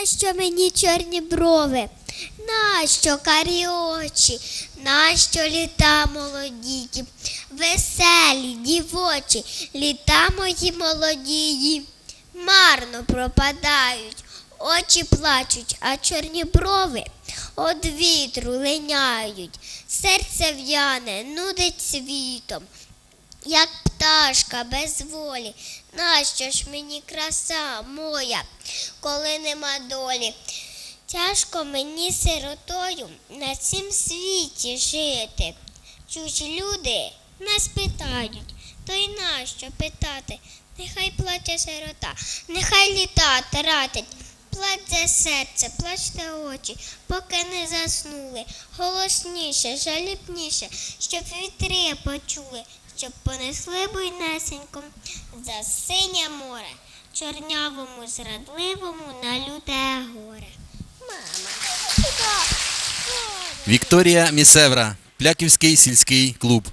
Нащо мені чорні брови? Нащо карі очі? Нащо літа молодії? Веселі, дівочі, літа мої молодії. Марно пропадають, очі плачуть, а чорні брови од вітру линяють. Серце в'яне, нудить світом як пташка без волі. Нащо ж мені краса моя, коли нема долі? Тяжко мені сиротою на цім світі жити. Чужі люди нас питають, то й нащо питати? Нехай плаче сирота, нехай літа тратить. Плаче серце, плачте очі, поки не заснули. Голосніше, жалібніше, щоб вітри почули, щоб понесли буйнесенько за синє море, чорнявому, зрадливому на люте горе. Мама. Вікторія Місевра, Пляківський сільський клуб.